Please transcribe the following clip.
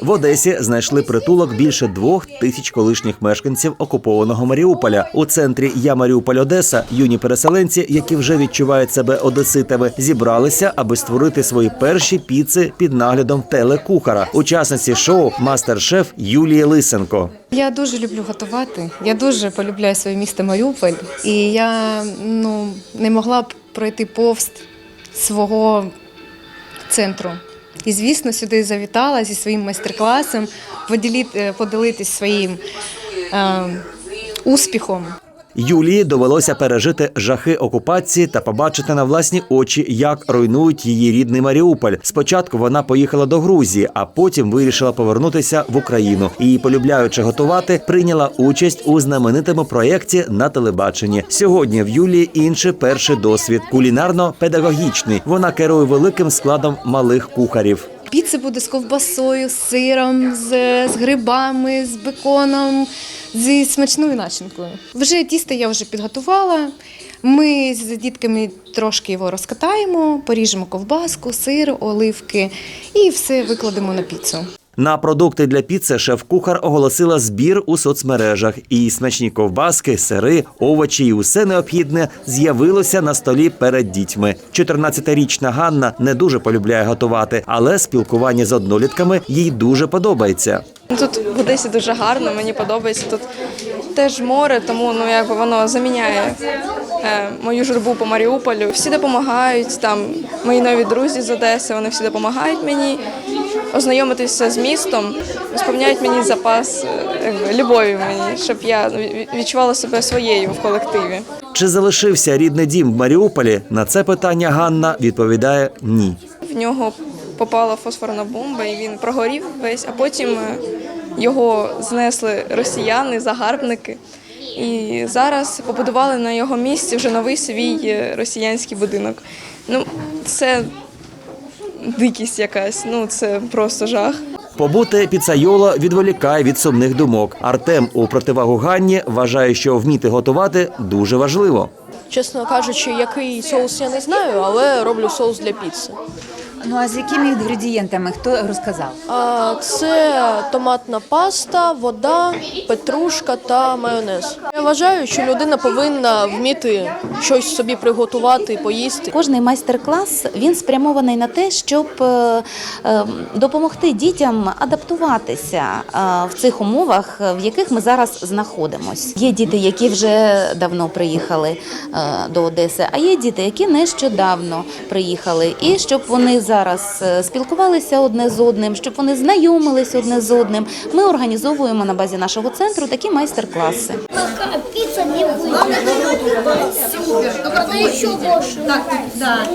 В Одесі знайшли притулок більше двох тисяч колишніх мешканців окупованого Маріуполя. У центрі Я Маріуполь Одеса юні переселенці, які вже відчувають себе одеситами, зібралися, аби створити свої перші піци під наглядом телекухара, учасниці шоу Мастер-шеф Юлії Лисенко. Я дуже люблю готувати. Я дуже полюбляю своє місто Маріуполь. І я ну, не могла б пройти повз свого центру. І, звісно, сюди завітала зі своїм майстер-класом поділити, поділитись своїм е, успіхом. Юлії довелося пережити жахи окупації та побачити на власні очі, як руйнують її рідний Маріуполь. Спочатку вона поїхала до Грузії, а потім вирішила повернутися в Україну. І, полюбляючи готувати, прийняла участь у знаменитому проєкті на телебаченні. Сьогодні в Юлії інший перший досвід кулінарно-педагогічний. Вона керує великим складом малих кухарів. Піца буде з ковбасою, з сиром, з, з грибами, з беконом, зі смачною начинкою. Вже тісто я вже підготувала. Ми з дітками трошки його розкатаємо, поріжемо ковбаску, сир, оливки і все викладемо на піцу. На продукти для піци шеф-кухар оголосила збір у соцмережах. І смачні ковбаски, сири, овочі і усе необхідне з'явилося на столі перед дітьми. 14-річна Ганна не дуже полюбляє готувати, але спілкування з однолітками їй дуже подобається. Тут в Одесі дуже гарно, мені подобається. Тут теж море, тому ну якби воно заміняє е, мою журбу по Маріуполю. Всі допомагають. Там мої нові друзі з Одеси, вони всі допомагають мені ознайомитися з містом, сповняють мені запас е, любові мені, щоб я відчувала себе своєю в колективі. Чи залишився рідний дім в Маріуполі? На це питання Ганна відповідає ні. В нього попала фосфорна бомба, і він прогорів весь, а потім е, його знесли росіяни, загарбники. І зараз побудували на його місці вже новий свій е, росіянський будинок. Ну, це дикість якась, ну це просто жах. Побути піцайола відволікає від сумних думок. Артем у противагу Ганні вважає, що вміти готувати дуже важливо. Чесно кажучи, який соус я не знаю, але роблю соус для піци. Ну а з якими інгредієнтами хто розказав? А, це томатна паста, вода, петрушка та майонез. Я вважаю, що людина повинна вміти щось собі приготувати, поїсти. Кожний майстер-клас він спрямований на те, щоб е, е, допомогти дітям адаптуватися е, в цих умовах, в яких ми зараз знаходимося. Є діти, які вже давно приїхали до Одеси, а є діти, які нещодавно приїхали, і щоб вони зараз е, спілкувалися одне з одним, щоб вони знайомились одне з одним. Ми організовуємо на базі нашого центру такі майстер-класи. Піца не будет. Супер. Еще больше. Так, да.